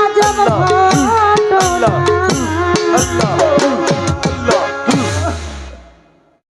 আজব ঘর